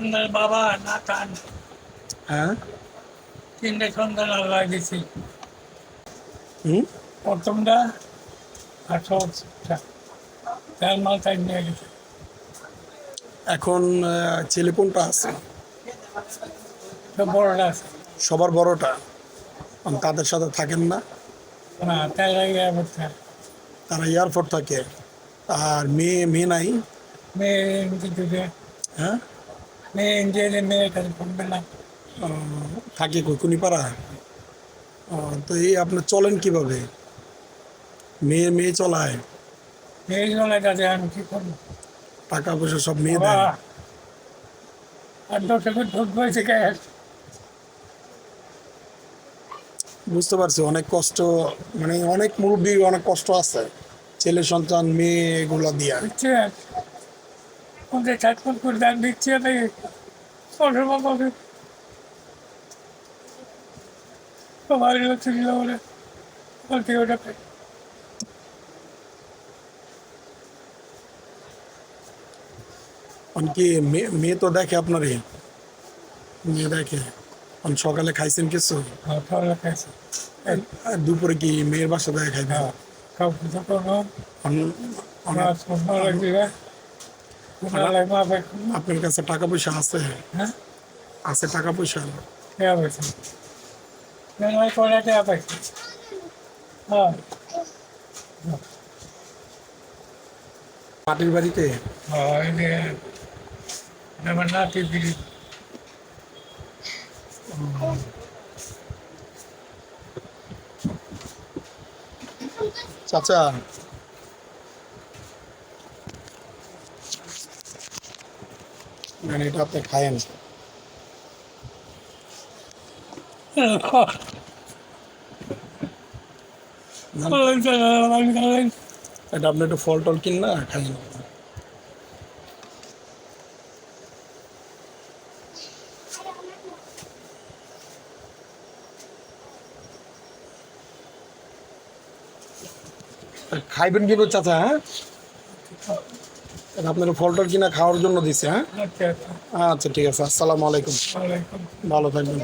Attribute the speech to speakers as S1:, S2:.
S1: আপনার বাবা না কান
S2: হ্যাঁ?
S1: তিনটে সন্তান আল্লাহ দিছি
S2: হুম?
S1: প্রথমটা আর সবটা। তার মাথায় নিয়ে গেছে।
S2: এখন ছেলে কোনটা আছে?
S1: বড়টা আছে।
S2: সবার বড়টা? তাদের সাথে থাকেন না?
S1: না তার আগে অবস্থা
S2: তারা এয়ারপোর্ট থাকে। আর মেয়ে মেয়ে নাই?
S1: মেয়ে
S2: হ্যাঁ?
S1: মেয়ে ইন্ডিয়াতে মেয়ে কাছে পড়বে না।
S2: আহ, থাকে তো এই আপনি চলেন কীভাবে? মেয়ে মেয়ে চলায়।
S1: মেয়ে কাছে আমি কি করব?
S2: টাকা পয়সা সব মেয়ে দেয়।
S1: আর ঢুক হয়েছে গ্যাস
S2: বুঝতে পারছি অনেক কষ্ট মানে অনেক মুরব্বী অনেক কষ্ট আছে। ছেলে সন্তান মেয়ে এগুলা দিয়া।
S1: ওদের ছাটপট করে দান দিচ্ছে তাই পনেরো সবাই ছিল বলে বলতে ওটা
S2: কি মেয়ে তো দেখে আপনারই? মেয়ে দেখে। সকালে খাইছেন কিছু?
S1: খাওয়া খাইছে।
S2: দুপুরে কি মেয়ের বাসা দেখে খাইবেন?
S1: হ্যাঁ খাওয়া
S2: আপনার কাছে টাকা পয়সা আছে?
S1: হ্যাঁ।
S2: আছে টাকা পয়সা?
S1: হ্যাঁ
S2: মাটির বাড়িতে?
S1: হ্যাঁ আমার নাতি দিদি
S2: চাচা মানে এটা আপনি খায়েন এটা আপনি একটু ফল টল কিন না খাইন খাইবেন কিন্তু চাচা হ্যাঁ? আপনার ফলটল কিনা খাওয়ার জন্য দিছে হ্যাঁ?
S1: আচ্ছা আচ্ছা।
S2: আচ্ছা ঠিক আছে। আসসালামু আলাইকুম। ভালো থাকবেন।